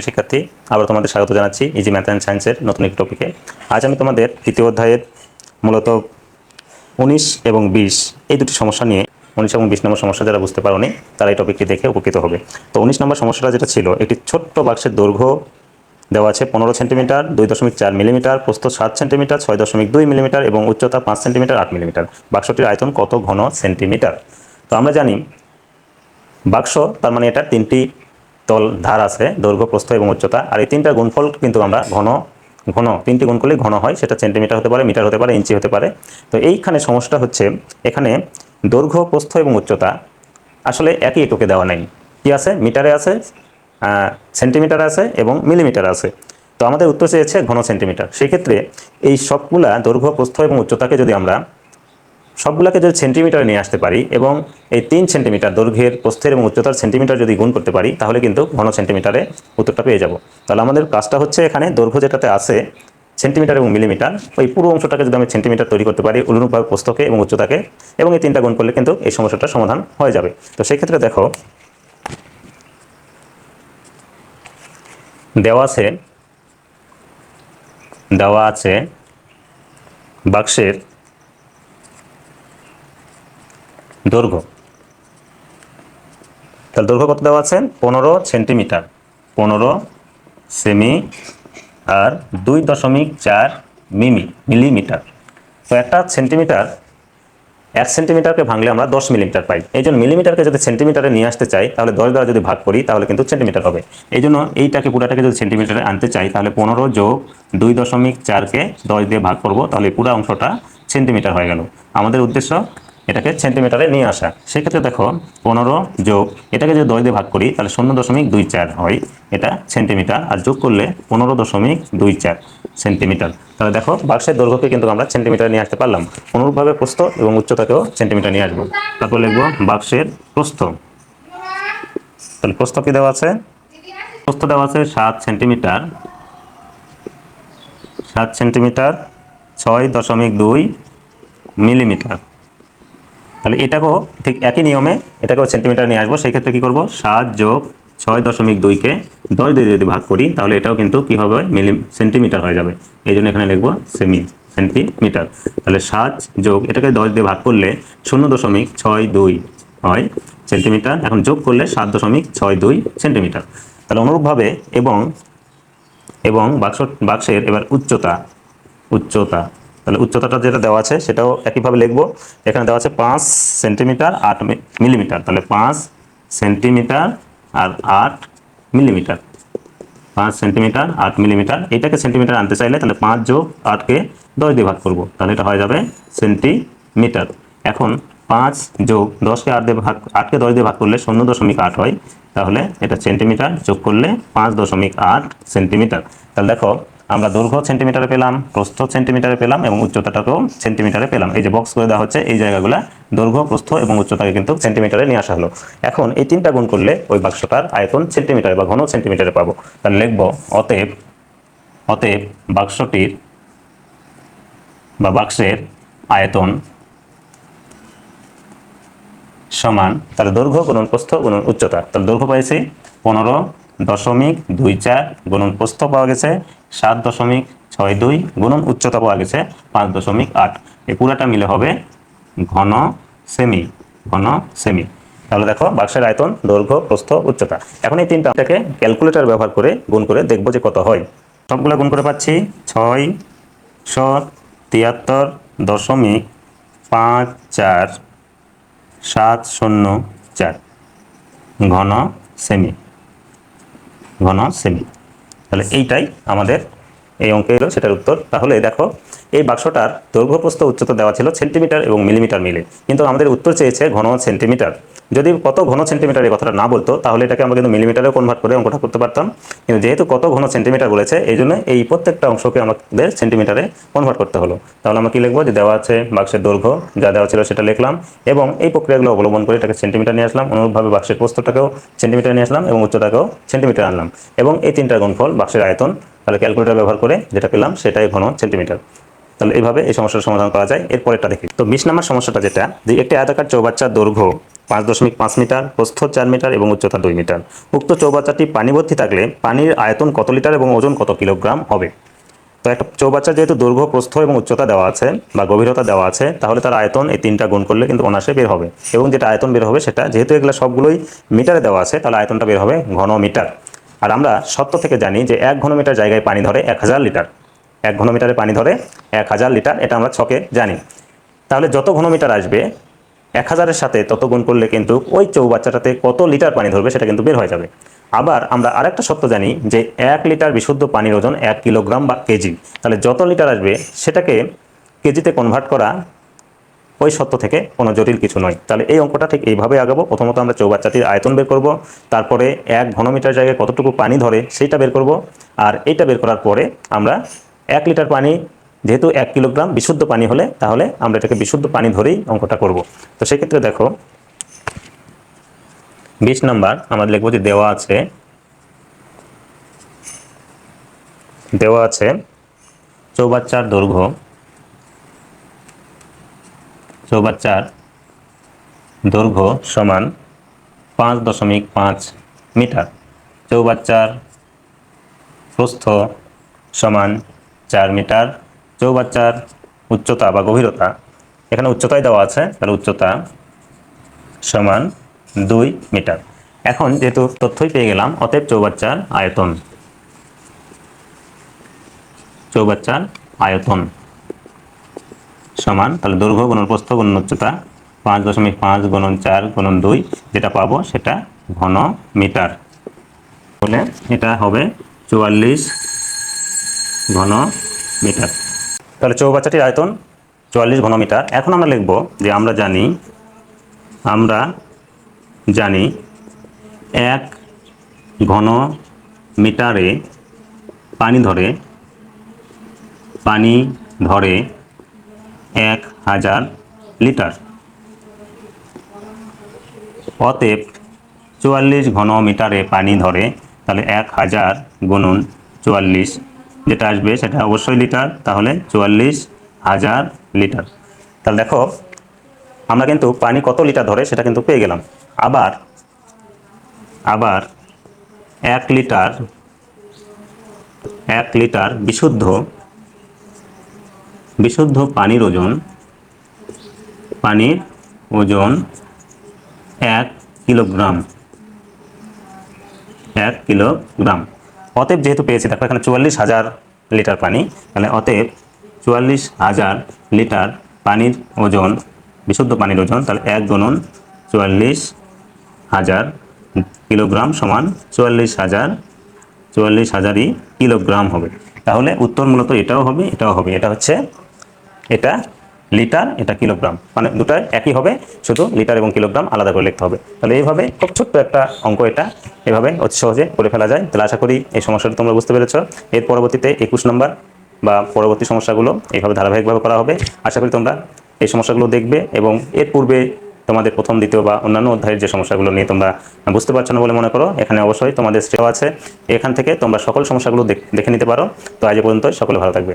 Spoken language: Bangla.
প্রিয় শিক্ষার্থী আবার তোমাদের স্বাগত জানাচ্ছি ইজি ম্যাথ অ্যান্ড সায়েন্সের নতুন একটি টপিকে আজ আমি তোমাদের তৃতীয় অধ্যায়ের মূলত উনিশ এবং বিশ এই দুটি সমস্যা নিয়ে, উনিশ এবং বিশ নম্বর সমস্যা যারা বুঝতে পারোনি, তারা এই টপিকটি দেখে উপকৃত হবে। তো উনিশ নম্বর সমস্যাটা যেটা ছিল, একটি ছোট্ট বাক্সের দৈর্ঘ্য দেওয়া আছে পনেরো সেন্টিমিটার, দুই দশমিক চার মিলিমিটার, প্রস্থ সাত সেন্টিমিটার, ছয় দশমিক দুই মিলিমিটার এবং উচ্চতা পাঁচ সেন্টিমিটার, আট মিলিমিটার। বাক্সটির আয়তন কত ঘন সেন্টিমিটার? তো আমরা জানি, বাক্স তার মানে এটা তিনটি তল ধার আছে দৈর্ঘ্য প্রস্থ এবং উচ্চতা। আর এই তিনটা গুণফল কিন্তু আমরা ঘন ঘন, তিনটি গুণ করলে ঘন হয়, সেটা সেন্টিমিটার হতে পারে মিটার হতে পারে, ইঞ্চি হতে পারে। তো এইখানে সমস্যাটা হচ্ছে, এখানে দৈর্ঘ্য প্রস্থ এবং উচ্চতা আসলে একই এককে দেওয়া নেই। কি আছে? মিটারে আছে সেন্টিমিটার আছে এবং মিলিমিটার আছে। তো আমাদের উত্তর চেয়েছে ঘন সেন্টিমিটার সেক্ষেত্রে এই সবগুলা দৈর্ঘ্য প্রস্থ এবং উচ্চতাকে যদি আমরা সবগুলোকে যদি সেন্টিমিটারে নিয়ে আসতে পারি এবং এই তিন সেন্টিমিটার দৈর্ঘ্যের প্রস্থের এবং উচ্চতার সেন্টিমিটার যদি গুণ করতে পারি, তাহলে কিন্তু ঘন সেন্টিমিটারে উত্তরটা পেয়ে যাব। তাহলে আমাদের কাজটা হচ্ছে এখানে দৈর্ঘ্য যেটাতে আছে সেন্টিমিটার এবং মিলিমিটার ওই পুরো অংশটাকে যদি আমি সেন্টিমিটার তৈরি করতে পারি, অনুরূপভাবে প্রস্থকে এবং উচ্চতাকে, এবং এই তিনটা গুণ করলে কিন্তু এই সমস্যাটার সমাধান হয়ে যাবে। তো সেই ক্ষেত্রে দেখো, দেওয়া আছে দেওয়া আছে বাক্সের দৈর্ঘ্য। তাহলে দৈর্ঘ্য কত দেওয়া আছে? পনেরো সেন্টিমিটার। পনেরো সেমি আর দুই দশমিক চার মিমি, মিলিমিটার। তো একটা সেন্টিমিটার, এক সেন্টিমিটারকে ভাঙলে আমরা দশ মিলিমিটার পাই। এই জন্য মিলিমিটারকে যদি সেন্টিমিটারে নিয়ে আসতে চাই, তাহলে দশ দ্বারা যদি ভাগ করি, তাহলে কিন্তু সেন্টিমিটার হবে। এই জন্য এইটাকে পুরাটাকে যদি সেন্টিমিটারে আনতে চাই, তাহলে পনেরো যোগ দুই দশমিক চারকে দশ দিয়ে ভাগ করব, তাহলে পুরো অংশটা সেন্টিমিটার হয়ে গেল। আমাদের উদ্দেশ্য এটাকে সেন্টিমিটারে নিয়ে আসা। সেক্ষেত্রে দেখো, পনেরো যোগ, এটাকে যদি দশ দিয়ে ভাগ করি, তাহলে শূন্য দশমিক দুই চার হয়। এটা সেন্টিমিটার আর যোগ করলে পনেরো দশমিক দুই চার সেন্টিমিটার তাহলে দেখো, বাক্সের দৈর্ঘ্যকে কিন্তু আমরা সেন্টিমিটারে নিয়ে আসতে পারলাম। অনুরূপভাবে প্রস্থ এবং উচ্চতাকেও সেন্টিমিটার নিয়ে আসব। তারপর লিখব, বাক্সের প্রস্থ। তাহলে প্রস্থ কি দেওয়া আছে, প্রস্থ দেওয়া আছে সাত সেন্টিমিটার সাত সেন্টিমিটার ছয় দশমিক দুই মিলিমিটার। তাহলে এটাকেও ঠিক একই নিয়মে এটাকেও সেন্টিমিটার নিয়ে আসব। সেই ক্ষেত্রে কী করব? সাত যোগ ছয় দশমিক দুইকে দশ দিয়ে যদি ভাগ করি, তাহলে এটাও কিন্তু কী হবে? মিলি সেন্টিমিটার হয়ে যাবে। এই জন্য এখানে লিখব সেমি সেন্টিমিটার তাহলে সাত যোগ, এটাকে দশ দিয়ে ভাগ করলে শূন্য দশমিক ছয় দুই হয় সেন্টিমিটার এখন যোগ করলে সাত দশমিক ছয় দুই সেন্টিমিটার তাহলে অনুরূপভাবে এবং এবং বাক্স বাক্সের এবার উচ্চতা উচ্চতা। তাহলে উচ্চতাটা যেটা দেওয়া আছে সেটাও একইভাবে লিখব। এখানে দেওয়া আছে পাঁচ সেন্টিমিটার আট মিলিমিটার। তাহলে পাঁচ সেন্টিমিটার আর আট মিলিমিটার। পাঁচ সেন্টিমিটার আট মিলিমিটার। এটাকে সেন্টিমিটার আনতে চাইলে তাহলে পাঁচ যোগ আটকে দশ দিয়ে ভাগ করব। তাহলে এটা হয়ে যাবে সেন্টিমিটার। এখন পাঁচ যোগ দশকে আট দিয়ে ভাগ, আটকে দশ দিয়ে ভাগ করলে শূন্য দশমিক আট হয়। তাহলে এটা সেন্টিমিটার যোগ করলে পাঁচ দশমিক আট সেন্টিমিটার। তাহলে দেখো আমরা দৈর্ঘ্য সেন্টিমিটারে পেলাম, প্রস্থ সেন্টিমিটারে পেলাম এবং উচ্চতাটাকেও সেন্টিমিটারে পেলাম। এই যে বক্স করে দেওয়া হচ্ছে, এই জায়গাগুলো দৈর্ঘ্য, প্রস্থ এবং উচ্চতাকে কিন্তু সেন্টিমিটারে নিয়ে আসা হলো। এখন এই তিনটা গুণ করলে ওই বাক্সটার আয়তন সেন্টিমিটারে বা ঘন সেন্টিমিটারে পাবো। তাহলে লিখব, অতএব অতএব বাক্সটির বা বাক্সের আয়তন সমান, তাহলে দৈর্ঘ্য গুণন প্রস্থ গুণন উচ্চতা। তাহলে দৈর্ঘ্য পাইছি পনেরো দশমিক দুই চার গুণন প্রস্থ পাওয়া গেছে, সাত দশমিক ছয় দুই গুণন উচ্চতা পাওয়া গেছে, পাঁচ দশমিক আট। এই পুরাটা মিলে হবে ঘন সেমি ঘন সেমি। তাহলে দেখো বাক্সের আয়তন, দৈর্ঘ্য, প্রস্থ, উচ্চতা। এখন এই তিনটাকে ক্যালকুলেটর ব্যবহার করে গুণ করে দেখব যে কত হয়। সবগুলো গুণ করে পাচ্ছি ছয় শ তিয়াত্তর দশমিক পাঁচ চার সাত শূন্য চার, ঘন সেমি। ঘন সেমি। তাহলে এইটাই আমাদের এই অঙ্কে সেটার উত্তর। তাহলে দেখো এই বাক্সটার দৈর্ঘ্য প্রস্থ উচ্চতা দেওয়া ছিল সেন্টিমিটার এবং মিলিমিটার মিলে। কিন্তু আমাদের উত্তর চেয়েছে ঘন সেন্টিমিটার। যদি কত ঘন সেন্টিমিটার এই কথাটা না বলতো, তাহলে এটাকে আমরা কিন্তু মিলিমিটারেও কনভার্ট করে অঙ্কটা করতে পারতাম। কিন্তু যেহেতু কত ঘন সেন্টিমিটার বলেছে, এই জন্য এই প্রত্যেকটা অংশকে আমাদের সেন্টিমিটারে কনভার্ট করতে হলো। তাহলে আমরা কি লিখব? যে দেওয়া আছে বাক্সের দৈর্ঘ্য, যা দেওয়া ছিল সেটা লিখলাম এবং এই প্রক্রিয়াগুলো অবলম্বন করে এটাকে সেন্টিমিটার নিয়ে আসলাম। অনুরূপভাবে বাক্সের প্রস্থটাকেও সেন্টিমিটার নিয়ে আসলাম এবং উচ্চতাকেও সেন্টিমিটার আনলাম। এবং এই তিনটা গুণফল বাক্সের আয়তন, তাহলে ক্যালকুলেটর ব্যবহার করে যেটা পেলাম সেটাই ঘন সেন্টিমিটার। তাহলে এইভাবে এই সমস্যার সমাধান করা যায়। এরপরেরটা দেখি। তো বিশ নম্বর সমস্যাটা যেটা, যে একটি আয়তাকার চৌবাচ্চার দৈর্ঘ্য পাঁচ দশমিক পাঁচ মিটার, প্রস্থ চার মিটার এবং উচ্চতা দুই মিটার। উক্ত চৌবাচ্চাটি পানি ভর্তি থাকলে পানির আয়তন কত লিটার এবং ওজন কত কিলোগ্রাম হবে? তো একটা চৌবাচ্চা যেহেতু দৈর্ঘ্য, প্রস্থ এবং উচ্চতা দেওয়া আছে বা গভীরতা দেওয়া আছে, তাহলে তার আয়তন এই তিনটা গুণ করলে কিন্তু অনাসে বের হবে। এবং যেটা আয়তন বের হবে সেটা, যেহেতু এগুলো সবগুলোই মিটারে দেওয়া আছে, তাহলে আয়তনটা বের হবে ঘন মিটার। আর আমরা সত্য থেকে জানি যে এক ঘনমিটার জায়গায় পানি ধরে এক হাজার লিটার। এক ঘনমিটারে পানি ধরে এক হাজার লিটার, এটা আমরা ছকে জানি। তাহলে যত ঘনমিটার আসবে, এক হাজারের সাথে তত গুণ করলে কিন্তু ওই চৌবাচ্চাটাতে কত লিটার পানি ধরবে সেটা কিন্তু বের হয়ে যাবে। আবার আমরা আরেকটা সত্য জানি যে এক লিটার বিশুদ্ধ পানির ওজন এক কিলোগ্রাম বা কেজি। তাহলে যত লিটার আসবে, সেটাকে কেজিতে কনভার্ট করা ওই সত্য থেকে কোনো জটিল কিছু নয়। তাহলে এই অঙ্কটা ঠিক এইভাবে আগাবো। প্রথমত আমরা চৌবাচ্চাটির আয়তন বের করব, তারপরে এক ঘনমিটার জায়গায় কতটুকু পানি ধরে সেইটা বের করব, আর এইটা বের করার পরে আমরা এক লিটার পানি, যেহেতু এক কিলোগ্রাম বিশুদ্ধ পানি হলে, তাহলে আমরা এটাকে বিশুদ্ধ পানি ধরেই অঙ্কটা করব। তো সেক্ষেত্রে দেখো, বিশ নাম্বার আমাদের লিখব যে দেওয়া আছে দেওয়া আছে চৌবাচ্চার দৈর্ঘ্য চৌবাচ্চার দৈর্ঘ্য সমান পাঁচ দশমিক পাঁচ মিটার। চৌবাচ্চার প্রস্থ সমান চার মিটার চৌবাচ্চার উচ্চতা বা গভীরতা, এখানে উচ্চতাই দেওয়া আছে, তাহলে উচ্চতা সমান দুই মিটার। এখন যেহেতু তথ্যই পেয়ে গেলাম, অতএব চৌবাচ্চার আয়তন। চৌবাচ্চার আয়তন সমান, তাহলে দৈর্ঘ্য গুণন প্রস্থ গুণন উচ্চতা পাঁচ দশমিক পাঁচ গুণন চার গুণন দুই, যেটা পাবো সেটা ঘন মিটার। বলে এটা হবে চুয়াল্লিশ ঘন মিটার তাহলে চৌবাচ্চাটির আয়তন চুয়াল্লিশ ঘন মিটার এখন আমরা লিখব যে আমরা জানি আমরা জানি এক ঘন মিটারে পানি ধরে পানি ধরে এক হাজার লিটার অতএব চুয়াল্লিশ ঘন মিটারে পানি ধরে, তাহলে এক হাজার গুণন চুয়াল্লিশ যেটা আসবে সেটা অবশ্যই লিটার, তাহলে চুয়াল্লিশ হাজার লিটার। তাহলে দেখো, আমরা কিন্তু পানি কত লিটার ধরে সেটা কিন্তু পেয়ে গেলাম। আবার আবার এক লিটার এক লিটার বিশুদ্ধ বিশুদ্ধ পানির ওজন পানির ওজন এক কিলোগ্রাম এক কিলোগ্রাম। অতএব যেহেতু পেয়েছি, দেখো এখানে চুয়াল্লিশ হাজার লিটার পানি, তাহলে অতএব চুয়াল্লিশ হাজার লিটার পানির ওজন, বিশুদ্ধ পানির ওজন, তাহলে এক গুণন চুয়াল্লিশ হাজার কিলোগ্রাম সমান চুয়াল্লিশ হাজার, চুয়াল্লিশ হাজারই কিলোগ্রাম হবে। তাহলে উত্তর মূলত এটাও হবে এটাও হবে, এটা হচ্ছে, এটা লিটার এটা কিলোগ্রাম। মানে দুটাই একই হবে, শুধু লিটার এবং কিলোগ্রাম আলাদা করে লিখতে হবে। তাহলে এইভাবে খুব ছোট্ট একটা অঙ্ক এটা। এভাবে অতি সহজে করে ফেলা যায়। তাহলে আশা করি এই সমস্যাটা তোমরা বুঝতে পেরেছ। এর পরবর্তীতে একুশ নম্বর বা পরবর্তী সমস্যাগুলো এইভাবে ধারাবাহিকভাবে করা হবে। আশা করি তোমরা এই সমস্যাগুলো দেখবে এবং এর পূর্বে তোমাদের প্রথম, দ্বিতীয় বা অন্যান্য অধ্যায়ের যে সমস্যাগুলো নিয়ে তোমরা বুঝতে পারছ না বলে মনে করো, এখানে অবশ্যই তোমাদের স্টেপ আছে। এখান থেকে তোমরা সকল সমস্যাগুলো দেখে নিতে পারো। তো আজ পর্যন্ত সকলে ভালো থাকবে।